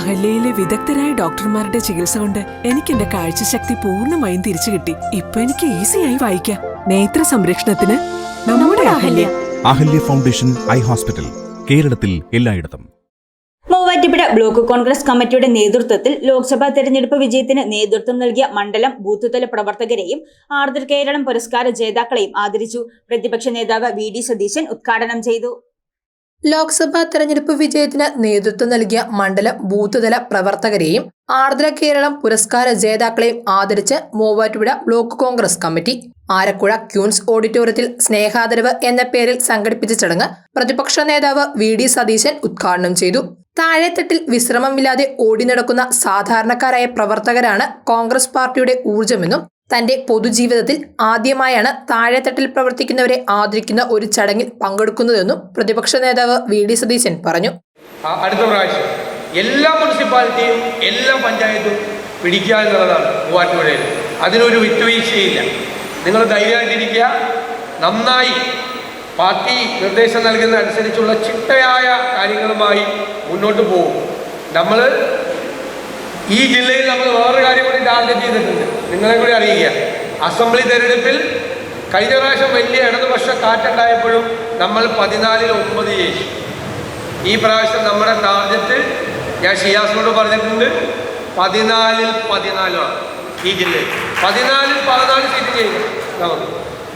അഹല്യയിലെ വിദഗ്ധരായ ഡോക്ടർമാരുടെ ചികിത്സ കൊണ്ട് എനിക്ക് എന്റെ കാഴ്ചശക്തി പൂർണമായും തിരിച്ചു കിട്ടി. ഇപ്പൊ എനിക്ക് ഈസിയായി വായിക്കാം. നേത്ര സംരക്ഷണത്തിന് നമ്മുടെ Ahalya. Ahalya foundation eye hospital കേരളത്തിൽ എല്ലായിടത്തും. മൂവാറ്റുപുഴ ബ്ലോക്ക് കോൺഗ്രസ് കമ്മിറ്റിയുടെ നേതൃത്വത്തിൽ ലോക്സഭാ തെരഞ്ഞെടുപ്പ് വിജയത്തിന് നേതൃത്വം നൽകിയ മണ്ഡലം ബൂത്തുതല പ്രവർത്തകരെയും ആർദ്ര കേരളം പുരസ്കാര ജേതാക്കളെയും ആദരിച്ചു. പ്രതിപക്ഷ നേതാവ് വി ഡി സതീശൻ ഉദ്ഘാടനം ചെയ്തു. ലോക്സഭാ തെരഞ്ഞെടുപ്പ് വിജയത്തിന് നേതൃത്വം നൽകിയ മണ്ഡലം ബൂത്തുതല പ്രവർത്തകരെയും ആർദ്ര കേരളം പുരസ്കാര ജേതാക്കളെയും ആദരിച്ച് Muvattupuzha block Congress committee Arakuzha queens ഓഡിറ്റോറിയത്തിൽ സ്നേഹാദരവ് എന്ന പേരിൽ സംഘടിപ്പിച്ച ചടങ്ങ് പ്രതിപക്ഷ നേതാവ് വി ഡി സതീശൻ ഉദ്ഘാടനം ചെയ്തു. താഴെത്തട്ടിൽ വിശ്രമമില്ലാതെ ഓടി നടക്കുന്ന സാധാരണക്കാരായ പ്രവർത്തകരാണ് കോൺഗ്രസ് പാർട്ടിയുടെ ഊർജമെന്നും തന്റെ പൊതുജീവിതത്തിൽ ആദ്യമായാണ് താഴെത്തട്ടിൽ പ്രവർത്തിക്കുന്നവരെ ആദരിക്കുന്ന ഒരു ചടങ്ങിൽ പങ്കെടുക്കുന്നതെന്നും പ്രതിപക്ഷ നേതാവ് വി ഡി സതീശൻ പറഞ്ഞു. അടുത്ത പ്രാവശ്യം എല്ലാ മുനിസിപ്പാലിറ്റിയും എല്ലാ പഞ്ചായത്തും പിടിക്കുക എന്നുള്ളതാണ് മൂവാറ്റുപുഴയിൽ. അതിനൊരു വിട്ടുവീഴ്ചയില്ല. നിങ്ങൾ ധൈര്യമായിട്ടിരിക്കുക. നന്നായി പാർട്ടി നിർദ്ദേശം നൽകുന്ന അനുസരിച്ചുള്ള ചിട്ടയായ കാര്യങ്ങളുമായി മുന്നോട്ട് പോകും. നമ്മൾ ഈ ജില്ലയിൽ നമ്മൾ വേറൊരു കാര്യം കൂടി ടാർഗറ്റ് ചെയ്തിട്ടുണ്ട്. നിങ്ങളെ കൂടി അറിയിക്കുക. അസംബ്ലി തെരഞ്ഞെടുപ്പിൽ കഴിഞ്ഞ പ്രാവശ്യം വലിയ ഇടതുപക്ഷ കാറ്റുണ്ടായപ്പോഴും നമ്മൾ പതിനാലിൽ ഒമ്പത് ജയിച്ചു. ഈ പ്രാവശ്യം നമ്മുടെ ടാർഗറ്റ് ഞാൻ ഷിയാസിനോട് പറഞ്ഞിട്ടുണ്ട് പതിനാലിൽ പതിനാലാണ് ഈ ജില്ലയിൽ. പതിനാലിൽ പതിനാല് സീറ്റ് ചെയ്തു നമുക്ക്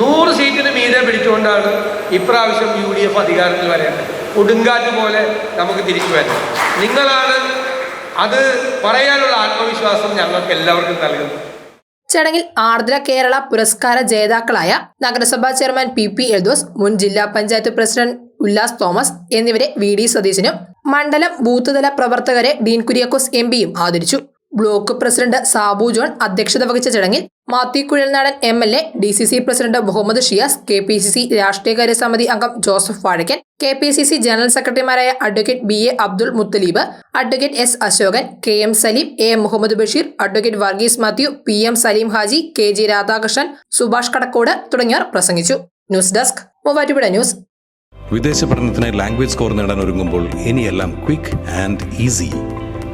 നൂറ് സീറ്റിന് മീതെ പിടിച്ചുകൊണ്ടാണ് ഇപ്രാവശ്യം യു ഡി എഫ് അധികാരത്തിൽ വരേണ്ടത്. കൊടുങ്കാറ്റ് പോലെ നമുക്ക് തിരിച്ചു വരണം നിങ്ങളാണ് അത് പറയാനുള്ള ആത്മവിശ്വാസം ഞങ്ങൾക്ക് എല്ലാവർക്കും നൽകുന്നു. ചടങ്ങിൽ ആർദ്ര കേരള പുരസ്കാര ജേതാക്കളായ നഗരസഭാ ചെയർമാൻ പി പി എൽദോസ് മുൻ ജില്ലാ പഞ്ചായത്ത് പ്രസിഡന്റ് ഉല്ലാസ് തോമസ് എന്നിവരെ വി ഡി സതീശനും മണ്ഡലം ബൂത്തുതല പ്രവർത്തകരെ ഡീൻ കുര്യാക്കോസ് എം പിയും ആദരിച്ചു. ബ്ലോക്ക് പ്രസിഡന്റ് സാബു ജോൺ അധ്യക്ഷത വഹിച്ച ചടങ്ങിൽ Mathew Kuzhalnadan M L A D C C president Muhammad Shiyas K P C C രാഷ്ട്രീയകാര്യ സമിതി അംഗം Joseph Vazhakkan K P C C general സെക്രട്ടറിമാരായ advocate B A Abdul Muthaleeb advocate S Ashokan K M Saleem A Muhammad Basheer advocate Varghese Mathew P M Saleem Haji K G Radhakrishnan Subhash Kadakkode തുടങ്ങിയവർ പ്രസംഗിച്ചു. News desk Muvattupuzha news. വിദേശ പഠനത്തിന് language score നേടാൻ ഒരുങ്ങുമ്പോൾ ഇനിയെല്ലാം quick and easy.